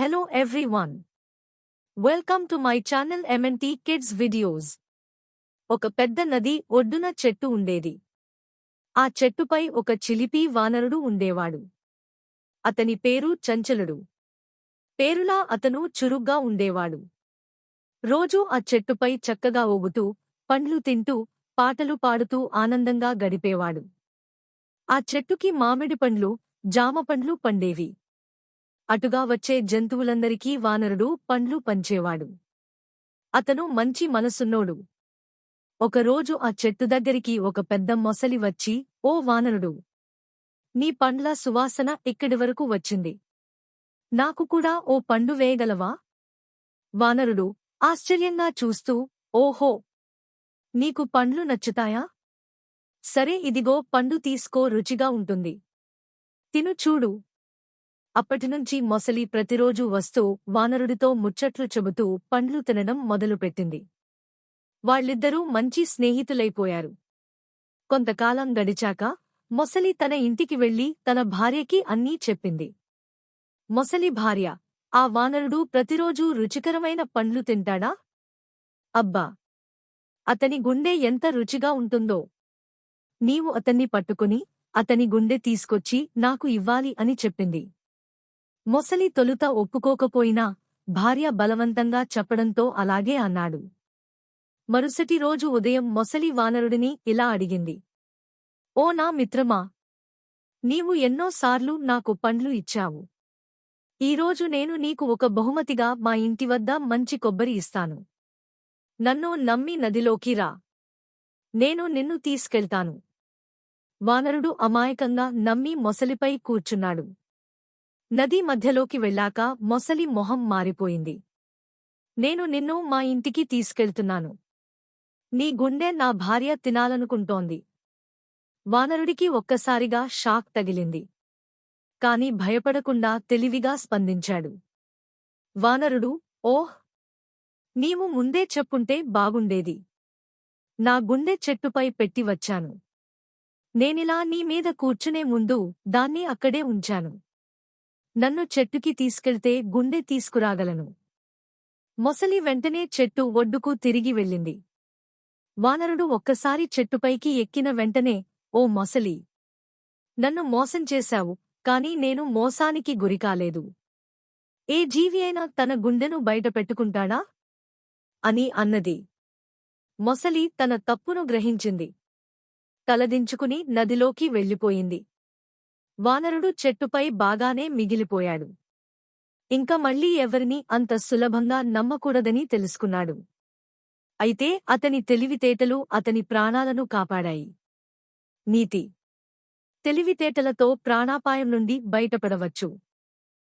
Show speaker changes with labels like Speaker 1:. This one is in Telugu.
Speaker 1: Hello everyone. Welcome to my channel MNT Kids Videos. ఒక పెద్ద నది ఒడ్డున చెట్టు ఉండేది. ఆ చెట్టుపై ఒక చిలిపి వానరుడు ఉండేవాడు. అతని పేరు చంచలుడు. పేరులా అతను చురుగ్గా ఉండేవాడు. రోజూ ఆ చెట్టుపై చక్కగా ఊగుతూ, పండ్లు తింటూ, పాటలు పాడుతూ ఆనందంగా గడిపేవాడు. ఆ చెట్టుకి మామిడి పండ్లు, జామ పండ్లు పండేవి. అటుగా వచ్చే జంతువులందరికీ వానరుడు పండ్లు పంచేవాడు. అతను మంచి మనసున్నోడు. ఒకరోజు ఆ చెట్టు దగ్గరికి ఒక పెద్ద మొసలి వచ్చి, ఓ వానరుడు! నీ పండ్ల సువాసన ఇక్కడి వరకు వచ్చింది. నాకు కూడా ఓ పండు వేయగలవా? వానరుడు, ఆశ్చర్యంగా చూస్తూ, ఓహో! నీకు పండ్లు నచ్చుతాయా? సరే ఇదిగో పండు తీసుకో రుచిగా ఉంటుంది. తిను చూడు. అప్పటినుంచి మొసలి ప్రతిరోజూ వస్తూ వానరుడితో ముచ్చట్లు చెబుతూ పండ్లు తినడం మొదలుపెట్టింది. వాళ్ళిద్దరూ మంచి స్నేహితులైపోయారు. కొంతకాలం గడిచాక మొసలి తన ఇంటికి వెళ్ళి తన భార్యకి అన్నీ చెప్పింది. మొసలి భార్య, ఆ వానరుడు ప్రతిరోజూ రుచికరమైన పండ్లు తింటాడా? అబ్బా! అతని గుండె ఎంత రుచిగా ఉంటుందో! నీవు అతన్ని పట్టుకుని, అతని గుండె తీసుకొచ్చి నాకు ఇవ్వాలి అని చెప్పింది. మొసలి తొలుత ఒప్పుకోకపోయినా భార్య బలవంతంగా చెప్పడంతో అలాగే అన్నాడు. మరుసటి రోజు ఉదయం మొసలి వానరుడిని ఇలా అడిగింది. ఓ నా మిత్రమా! నీవు ఎన్నోసార్లు నాకు పండ్లు ఇచ్చావు. ఈరోజు నేను నీకు ఒక బహుమతిగా మా ఇంటి వద్ద మంచి కొబ్బరి ఇస్తాను. నన్ను నమ్మి నదిలోకి రా. నేను నిన్ను తీసుకెళ్తాను. వానరుడు అమాయకంగా నమ్మి మొసలిపై కూర్చున్నాడు. నదీ మధ్యలోకి వెళ్ళాక మొసలి మొహం మారిపోయింది. నేను నిన్ను మా ఇంటికి తీసుకెళ్తున్నాను. నీ గుండె నా భార్య తినాలనుకుంటోంది. వానరుడికి ఒక్కసారిగా షాక్ తగిలింది. కాని భయపడకుండా తెలివిగా స్పందించాడు. వానరుడు, ఓహ్! నీవు ముందే చెప్పుంటే బాగుండేది. నా గుండె చెట్టుపై పెట్టి వచ్చాను. నేనిలా నీ మీద కూర్చునే ముందు దాన్ని అక్కడే ఉంచాను. నన్ను చెట్టుకి తీసుకెళ్తే గుండె తీసుకురాగలను. మొసలి వెంటనే చెట్టు ఒడ్డుకు తిరిగి వెళ్ళింది. వానరుడు ఒక్కసారి చెట్టుపైకి ఎక్కిన వెంటనే, ఓ మొసలి! నన్ను మోసం చేశావు, కాని నేను మోసానికి గురికాలేదు. ఏ జీవి అయినా తన గుండెను బయటపెట్టుకుంటాడా? అని అన్నది. మొసలి తన తప్పును గ్రహించింది. తలదించుకుని నదిలోకి వెళ్ళిపోయింది. వానరుడు చెట్టుపై బాగానే మిగిలిపోయాడు. ఇంక మళ్ళీ ఎవరినీ అంత సులభంగా నమ్మకూడదని తెలుసుకున్నాడు. అయితే అతని తెలివితేటలు అతని ప్రాణాలను కాపాడాయి. నీతి తెలివితేటలతో ప్రాణాపాయం నుండి బయటపడవచ్చు.